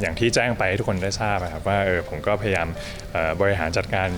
อย่างที่แจ้งไปให้ทุกคนได้ทราบนะครับว่าเออผมก็พยายามบริหารจัดการ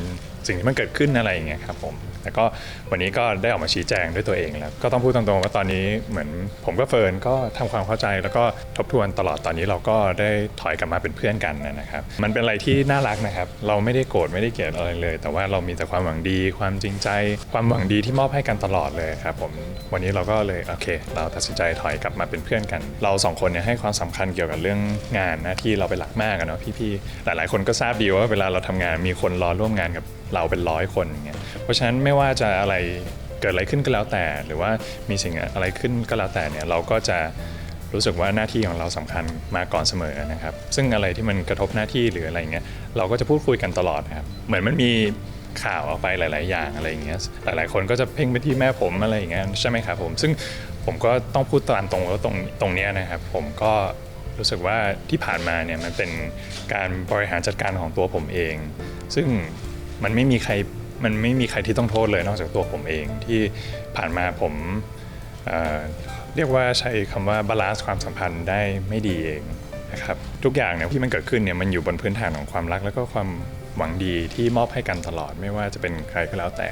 สิ่งที่มันเกิดขึ้นอะไรอย่างเงี้ยครับผม แต่ก็วันนี้ก็ได้ออกมาชี้แจงด้วยตัวเองแล้ว ก็ต้องพูดตรงๆว่าตอนนี้เหมือนผมก็เฟิร์นก็ทำความเข้าใจแล้วก็ทบทวนตลอดตอนนี้เราก็ได้ถอยกลับมาเป็นเพื่อนกันนะครับ มันเป็นอะไรที่น่ารักนะครับ เราไม่ได้โกรธไม่ได้เกลียดอะไรเลย แต่ว่าเรามีแต่ความหวังดี ความจริงใจ ความหวังดีที่มอบให้กันตลอดเลยครับผมวันนี้เราก็เลยโอเค เราตัดสินใจถอยกลับมาเป็นเพื่อนกัน เราสองคนเนี่ยให้ความสำคัญเกี่ยวกับเรื่องงานหน้าที่เราเป็นหลักมากอะเนาะพี่ๆหลาย ๆ คนก็ทราบดีว่าเวลาเราทำงานมีคนรอร่วมงานกับ เราเป็นร้อยคนอย่างเงี้ยเพราะฉะนั้นไม่ว่าจะอะไรเกิดอะไรขึ้นก็แล้วแต่ หรือว่ามีสิ่งอะไรขึ้นก็แล้วแต่เนี่ยเราก็จะรู้สึกว่าหน้าที่ของเราสำคัญมาก่อนเสมอนะครับ ซึ่งอะไรที่มันกระทบหน้าที่หรืออะไรเงี้ยเราก็จะพูดคุยกันตลอดนะครับเหมือนมันมีข่าวออกไปหลาย ๆ อย่างอะไรอย่างเงี้ยหลาย ๆ คนก็จะเพ่งไปที่แม่ผมอะไรอย่างเงี้ยใช่ไหมครับผมซึ่งผมก็ต้องพูดตามตรงว่าตรงตรงเนี้ยนะครับ ผมก็รู้สึกว่าที่ผ่านมาเนี่ยมันเป็นการบริหารจัดการของตัวผมเอง ซึ่ง มันไม่มีใครมันไม่มีใครที่ต้องโทษเลยนอกจากตัวผมเองที่ผ่านมาผมเเรียกว่าใช้คำว่าบาลานซ์ความสัมพันธ์ได้ไม่ดีเองนะครับทุกอย่างเนี่ยที่มันเกิดขึ้นเนี่ยมันอยู่บนพื้นฐานของความรัก แล้วก็ความหวังดีที่มอบให้กันตลอดไม่ว่าจะเป็นใครก็แล้วแต่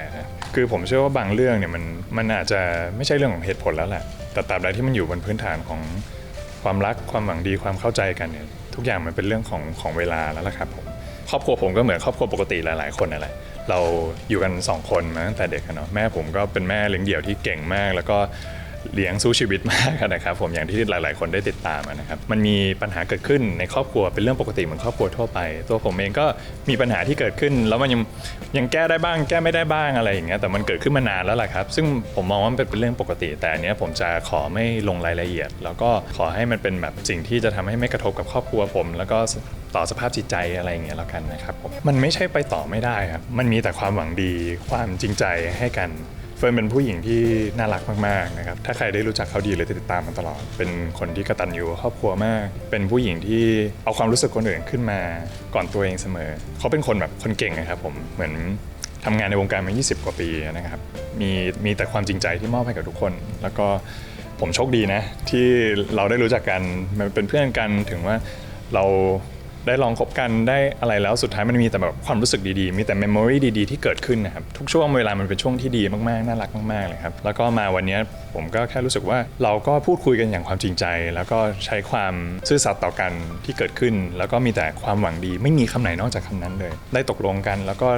คือผมเชื่อว่าบางเรื่องเนี่ยมันมันอาจจะไม่ใช่เรื่องของเหตุผลแล้วแหละแต่ตราบใดที่มันอยู่บนพื้นฐานของความรักความหวังดีความเข้าใจกันเนี่ยทุกอย่างมันเป็นเรื่องของของเวลาแล้วล่ะครับผม ครอบครัวผมก็เหมือนครอบครัวปกติหลาย ๆ คนนั่นแหละเราอยู่กันสองคนมาตั้งแต่เด็กอะเนาะแม่ผมก็เป็นแม่เลี้ยงเดี่ยวที่เก่งมาก แล้วก็ เลี้ยงสู้ชีวิตมากนะครับผมอย่างที่หลาย ๆ คนได้ติดตามนะครับมันมีปัญหาเกิดขึ้นในครอบครัวเป็นเรื่องปกติเหมือนครอบครัวทั่วไป ตัวผมเองก็มีปัญหาที่เกิดขึ้น แล้วมันยังยังแก้ได้บ้าง แก้ไม่ได้บ้างอะไรอย่างเงี้ยแต่มันเกิดขึ้นมานานแล้วล่ะครับ ซึ่งผมมองว่ามันเป็นเรื่องปกติ แต่อันเนี้ยผมจะขอไม่ลงรายละเอียด แล้วก็ขอให้มันเป็นแบบสิ่งที่จะทำให้ไม่กระทบกับครอบครัวผม แล้วก็ต่อสภาพจิตใจอะไรอย่างเงี้ยแล้วกันนะครับผมมันไม่ใช่ไปต่อไม่ได้ครับมันมีแต่ความหวังดีความจริงใจให้กัน เฟิร์นเป็นผู้หญิงที่น่ารักมากๆนะครับ ถ้าใครได้รู้จักเขาดีหรือติดตามมันตลอด เป็นคนที่กระตันยูครอบครัวมาก เป็นผู้หญิงที่เอาความรู้สึกคนอื่นขึ้นมาก่อนตัวเองเสมอ เขาเป็นคนแบบคนเก่งนะครับผมเหมือนทำงานในวงการมา 20 กว่าปีนะครับ มีมีแต่ความจริงใจที่มอบให้กับทุกคน แล้วก็ผมโชคดีนะ ที่เราได้รู้จักกันมันเป็นเพื่อนกันถึงว่าเรา ได้ลองคบกันได้อะไรแล้วสุดท้ายมันมีแต่แบบความรู้สึกดีๆ มีแต่เมมโมรีดีๆ ที่เกิดขึ้นนะครับ ทุกช่วงเวลามันเป็นช่วงที่ดีมากๆ น่ารักมากๆเลยครับ แล้วก็มาวันนี้ผมก็แค่รู้สึกว่าเราก็พูดคุยกันอย่างความจริงใจ แล้วก็ใช้ความซื่อสัตย์ต่อกันที่เกิดขึ้น แล้วก็มีแต่ความหวังดี ไม่มีคำไหนนอกจากคำนั้นเลย ได้ตกลงกันแล้วก็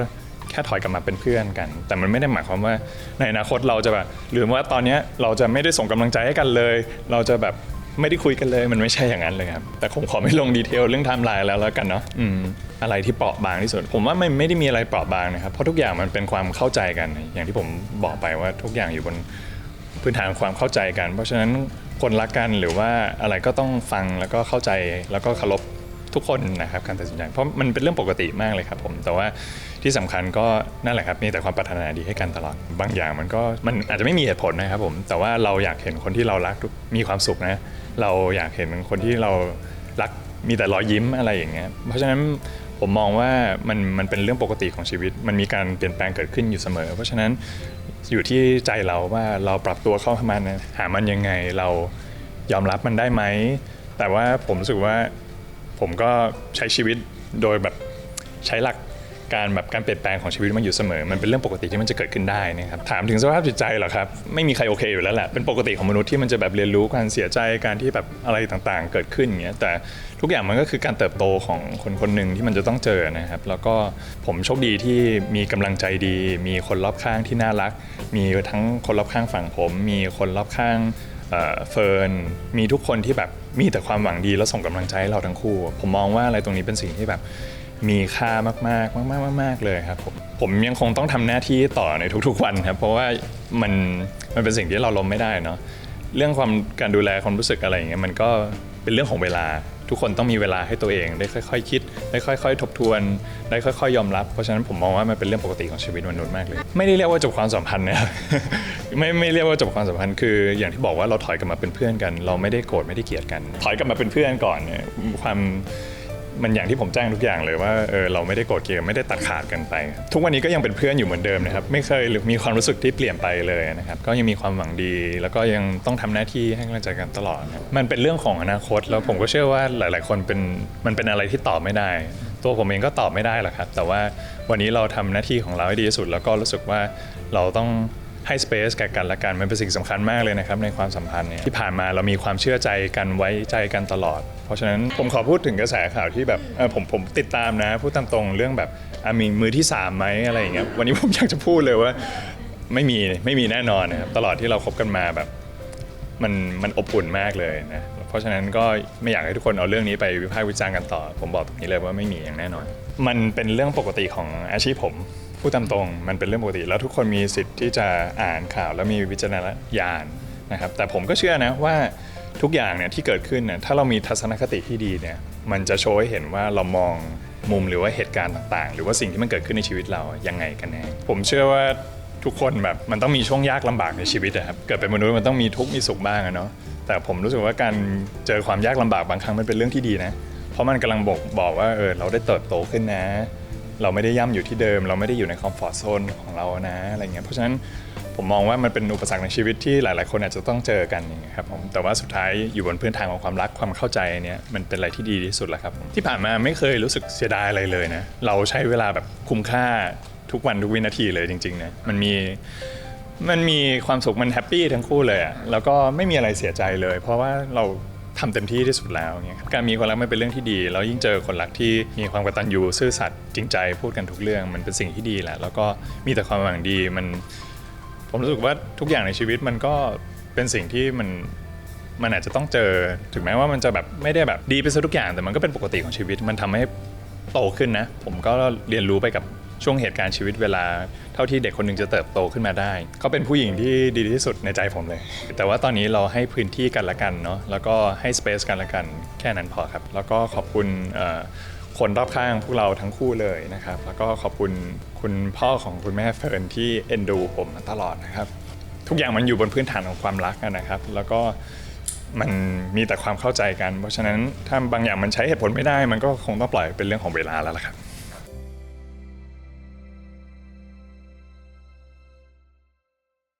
แค่ถอยกลับมาเป็นเพื่อนกัน แต่มันไม่ได้หมายความว่าในอนาคตเราจะแบบหรือว่าตอนนี้เราจะไม่ได้ส่งกำลังใจให้กันเลย เราจะแบบ ไม่ได้คุยกันเลยมันไม่ใช่อย่างนั้นเลยครับ แต่ผมขอไม่ลงดีเทลเรื่องไทม์ไลน์แล้วแล้วกันเนาะอืมอะไรที่เปราะบางที่สุด ผมว่าไม่ไม่ได้มีอะไรเปราะบางนะครับ เพราะทุกอย่างมันเป็นความเข้าใจกัน อย่างที่ผมบอกไปว่าทุกอย่างอยู่บนพื้นฐานความเข้าใจกัน เพราะฉะนั้นคนรักกันหรือว่าอะไรก็ต้องฟังแล้วก็เข้าใจแล้วก็เคารพทุกคนนะครับการตัดสินใจเพราะมันเป็นเรื่องปกติมากเลยครับผมแต่ว่าที่สำคัญก็นั่นแหละครับมีแต่ความปรารถนาดีให้กันตลอดบางอย่างมันก็มันอาจจะไม่มีเหตุผลนะครับผมแต่ว่าเราอยากเห็นคนที่เรารักมีความสุขนะ เราอยากเห็นคนที่เรารักมีแต่รอยยิ้มอะไรอย่างเงี้ยเพราะฉะนั้นผมมองว่ามันมันเป็นเรื่องปกติของชีวิต มันมีการเปลี่ยนแปลงเกิดขึ้นอยู่เสมอ เพราะฉะนั้นอยู่ที่ใจเราว่าเราปรับตัวเข้าหามันหามันยังไงเรายอมรับมันได้ไหม แต่ว่าผมรู้สึกว่าผมก็ใช้ชีวิตโดยแบบใช้หลัก การแบบการเปลี่ยนแปลงของชีวิตมันอยู่เสมอ มันเป็นเรื่องปกติที่มันจะเกิดขึ้นได้นะครับถามถึงสภาพจิตใจเหรอครับไม่มีใครโอเคอยู่แล้วแหละเป็นปกติของมนุษย์ที่มันจะแบบเรียนรู้การเสียใจการที่แบบอะไรต่างๆ เกิดขึ้นอย่างเงี้ยแต่ทุกอย่างมันก็คือการเติบโตของคนคนหนึ่งที่มันจะต้องเจอนะครับ แล้วก็ผมโชคดีที่มีกำลังใจดี มีคนรอบข้างที่น่ารัก มีทั้งคนรอบข้างฝั่งผม มีคนรอบข้างเฟิร์นมีทุกคนที่แบบมีแต่ความหวังดีแล้วส่งกำลังใจให้เราทั้งคู่ ผมมองว่าอะไรตรงนี้เป็นสิ่งที่แบบ มีค่ามากๆมากๆมากๆเลยครับผมผมยังคงต้องทำหน้าที่ต่อในทุกๆวันครับ เพราะว่ามันมันเป็นสิ่งที่เราล้มไม่ได้เนาะเรื่องความการดูแลความรู้สึกอะไรอย่างเงี้ยมันก็เป็นเรื่องของเวลา ทุกคนต้องมีเวลาให้ตัวเอง ได้ค่อย ๆ คิด ได้ค่อย ๆ ทบทวน ได้ค่อย ๆ ยอมรับ เพราะฉะนั้นผมมองว่ามันเป็นเรื่องปกติของชีวิตมนุษย์มากเลย ไม่ได้เรียกว่าจบความสัมพันธ์นะครับไม่ไม่เรียกว่าจบความสัมพันธ์คืออย่างที่บอกว่าเราถอยกลับมาเป็นเพื่อนกัน เราไม่ได้โกรธไม่ได้เกลียดกัน ถอยกลับมาเป็นเพื่อนก่อนเนี่ยความ มันอย่างที่ผมแจ้งทุกอย่างเลยว่าเออเราไม่ได้โกรธเกลียดไม่ได้ตัดขาดกันไป ทุกวันนี้ก็ยังเป็นเพื่อนอยู่เหมือนเดิมนะครับไม่เคยมีความรู้สึกที่เปลี่ยนไปเลยนะครับก็ยังมีความหวังดี แล้วก็ยังต้องทำหน้าที่ให้กำลังใจกันตลอด มันเป็นเรื่องของอนาคต แล้วผมก็เชื่อว่าหลาย ๆ คนเป็นมันเป็นอะไรที่ตอบไม่ได้ ตัวผมเองก็ตอบไม่ได้หรอกครับ แต่ว่าวันนี้เราทำหน้าที่ของเราให้ดีที่สุด แล้วก็รู้สึกว่าเราต้อง ให้สเปซกับกันและกันมันเป็นสิ่งสำคัญมากเลยนะครับในความสัมพันธ์เนี่ยที่ผ่านมาเรามีความเชื่อใจกันไว้ใจกันตลอด เพราะฉะนั้นผมขอพูดถึงกระแสข่าวที่แบบเออผมผมติดตามนะพูดตามตรงเรื่องแบบมีมือที่สามไหมอะไรอย่างเงี้ยวันนี้ผมอยากจะพูดเลยว่าไม่มีไม่มีแน่นอนนะครับตลอดที่เราคบกันมาแบบมันมันอบอุ่นมากเลยนะเพราะฉะนั้นก็ไม่อยากให้ทุกคนเอาเรื่องนี้ไปวิพากษ์วิจารณ์กันต่อ ผมบอกตรงนี้เลยว่าไม่มีอย่างแน่นอน มันเป็นเรื่องปกติของอาชีพผม พูดตามตรงมันเป็นเรื่องปกติ แล้วทุกคนมีสิทธิ์ที่จะอ่านข่าวแล้วมีวิจารณญาณนะครับแต่ผมก็เชื่อนะว่าทุกอย่างเนี่ยที่เกิดขึ้นเนี่ยถ้าเรามีทัศนคติที่ดีเนี่ยมันจะโชว์ให้เห็นว่าเรามองมุมหรือว่าเหตุการณ์ต่างๆ หรือว่าสิ่งที่มันเกิดขึ้นในชีวิตเรายังไงกันแน่ผมเชื่อว่าทุกคนแบบมันต้องมีช่วงยากลำบากในชีวิตอะครับเกิดเป็นมนุษย์มันต้องมีทุกข์มีสุขบ้างอะเนาะแต่ผมรู้สึกว่าการเจอความยากลำบากบางครั้งมันเป็นเรื่องที่ดีนะ เพราะมันกำลังบอกบอกว่าเออเราได้เติบโตขึ้นนะ เราไม่ได้ย่ำอยู่ที่เดิม เราไม่ได้อยู่ในคอมฟอร์ทโซนของเรานะอะไรเงี้ยเพราะฉะนั้นผมมองว่ามันเป็นอุปสรรคในชีวิตที่หลาย ๆ คนอาจจะต้องเจอกันครับผมแต่ว่าสุดท้ายอยู่บนพื้นฐานของความรักความเข้าใจเนี่ยมันเป็นอะไรที่ดีที่สุดแล้วครับที่ผ่านมาไม่เคยรู้สึกเสียดายอะไรเลยนะเราใช้เวลาแบบคุ้มค่าทุกวันทุกวินาทีเลยจริงๆนะมันมีมันมีความสุขมันแฮปปี้ทั้งคู่เลยอะแล้วก็ไม่มีอะไรเสียใจเลย เพราะว่าเรา ทำเต็มที่ที่สุดแล้วเนี่ยการมีคนรักมันเป็นเรื่องที่ดี แล้วยิ่งเจอคนรักที่มีความกตัญญูซื่อสัตย์จริงใจพูดกันทุกเรื่องมันเป็นสิ่งที่ดีแหละแล้วก็มีแต่ความหวังดีมัน ผมรู้สึกว่าทุกอย่างในชีวิตมันก็เป็นสิ่งที่มันมันอาจจะต้องเจอถึงแม้ว่ามันจะแบบไม่ได้แบบดีไปซะทุกอย่างแต่มันก็เป็นปกติของชีวิต มันทำให้โตขึ้นนะ ผมก็เรียนรู้ไปกับ ช่วงเหตุการณ์ชีวิตเวลา เท่าที่เด็กคนหนึ่งจะเติบโตขึ้นมาได้ก็เป็นผู้หญิงที่ดีที่สุดในใจผมเลย แต่ว่าตอนนี้เราให้พื้นที่กันละกันเนาะแล้วก็ให้สเปซกันละกันแค่นั้นพอครับ แล้วก็ขอบคุณคนรอบข้างพวกเราทั้งคู่เลยนะครับ แล้วก็ขอบคุณคุณพ่อของคุณแม่เฟิร์นที่เอ็นดูผมมาตลอดนะครับ ทุกอย่างมันอยู่บนพื้นฐานของความรักนะครับ แล้วก็มันมีแต่ความเข้าใจกัน เพราะฉะนั้นถ้าบางอย่างมันใช้เหตุผลไม่ได้ มันก็คงต้องปล่อยเป็นเรื่องของเวลาแล้วล่ะครับ